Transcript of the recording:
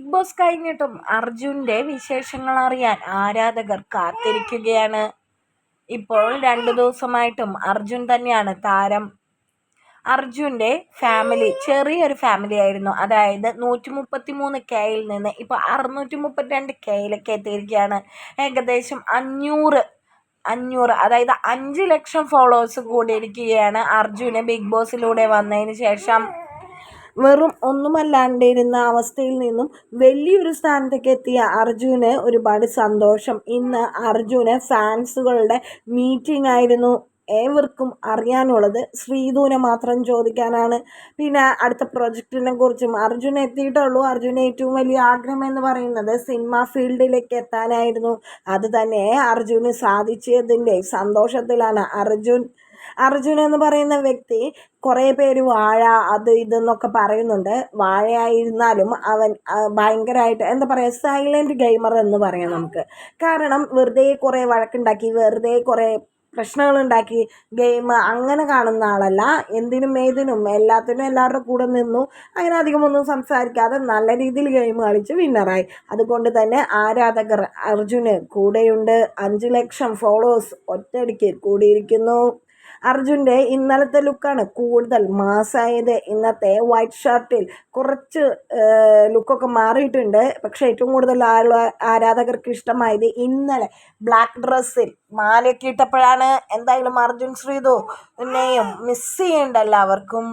Big boss കഴിഞ്ഞിട്ടും അർജുന്റെ വിശേഷങ്ങൾ അറിയാൻ ആരാധകർ കാത്തിരിക്കുകയാണ്. ഇപ്പോൾ രണ്ടു ദിവസമായിട്ടും അർജുൻ തന്നെയാണ് താരം. അർജുന്റെ ഫാമിലി ചെറിയൊരു ഫാമിലി ആയിരുന്നു. അതായത് നൂറ്റി മുപ്പത്തി മൂന്ന് കെയിൽ നിന്ന് ഇപ്പോൾ അറുന്നൂറ്റി മുപ്പത്തി രണ്ട് കെയിലേക്ക് എത്തിയിരിക്കുകയാണ്. ഏകദേശം അഞ്ഞൂറ് അഞ്ഞൂറ് അതായത് അഞ്ച് ലക്ഷം ഫോളോവേഴ്സ് കൂടിയിരിക്കുകയാണ് അർജുന് ബിഗ് ബോസിലൂടെ വന്നതിന് ശേഷം. വെറും ഒന്നുമല്ലാണ്ടിരുന്ന അവസ്ഥയിൽ നിന്നും വലിയൊരു സ്ഥാനത്തേക്ക് എത്തിയ അർജുന് ഒരുപാട് സന്തോഷം. ഇന്ന് അർജുന് ഫാൻസുകളുടെ മീറ്റിംഗ് ആയിരുന്നു ഏവർക്കും അറിയാനുള്ളത്. ശ്രീധുവിനെ മാത്രം ചോദിക്കാനാണ്. പിന്നെ അടുത്ത പ്രൊജക്റ്റിനെ കുറിച്ചും അർജുൻ എത്തിയിട്ടുള്ളൂ. അർജുന് ഏറ്റവും വലിയ ആഗ്രഹം എന്ന് പറയുന്നത് സിനിമ ഫീൽഡിലേക്ക് എത്താനായിരുന്നു. അത് തന്നെ അർജുന് സാധിച്ചതിന്റെ സന്തോഷത്തിലാണ്. അർജുൻ അർജുൻ എന്ന് പറയുന്ന വ്യക്തി കുറേ പേര് വാഴ അത് ഇതെന്നൊക്കെ പറയുന്നുണ്ട്. വാഴയായിരുന്നാലും അവൻ ഭയങ്കരമായിട്ട് എന്താ പറയുക സൈലന്റ് ഗെയിമർ എന്ന് പറയാം നമുക്ക്. കാരണം വെറുതെ കുറേ വഴക്കുണ്ടാക്കി വെറുതെ കുറേ പ്രശ്നങ്ങളുണ്ടാക്കി ഗെയിം അങ്ങനെ കാണുന്ന ആളല്ല. എന്തിനും ഏതിനും എല്ലാത്തിനും എല്ലാവരുടെ കൂടെ നിന്നു. അങ്ങനെ അധികമൊന്നും സംസാരിക്കാതെ നല്ല രീതിയിൽ ഗെയിം കളിച്ച് വിന്നറായി അതുകൊണ്ട് തന്നെ ആരാധകർ അർജുന് കൂടെയുണ്ട്. അഞ്ച് ലക്ഷം ഫോളോവേഴ്സ് ഒറ്റയടിക്ക് കൂടിയിരിക്കുന്നു. അർജുന്റെ ഇന്നലത്തെ ലുക്കാണ് കൂടുതൽ മാസായത്. ഇന്നത്തെ വൈറ്റ് ഷർട്ടിൽ കുറച്ച് ലുക്കൊക്കെ മാറിയിട്ടുണ്ട്. പക്ഷേ ഏറ്റവും കൂടുതൽ ആരാധകർക്ക് ഇഷ്ടമായത് ഇന്നലെ ബ്ലാക്ക് ഡ്രസ്സിൽ മാലയൊക്കെ ഇട്ടപ്പോഴാണ്. എന്തായാലും അർജുൻ ശ്രീതു എന്നെയും മിസ് ചെയ്യേണ്ട എല്ലാവർക്കും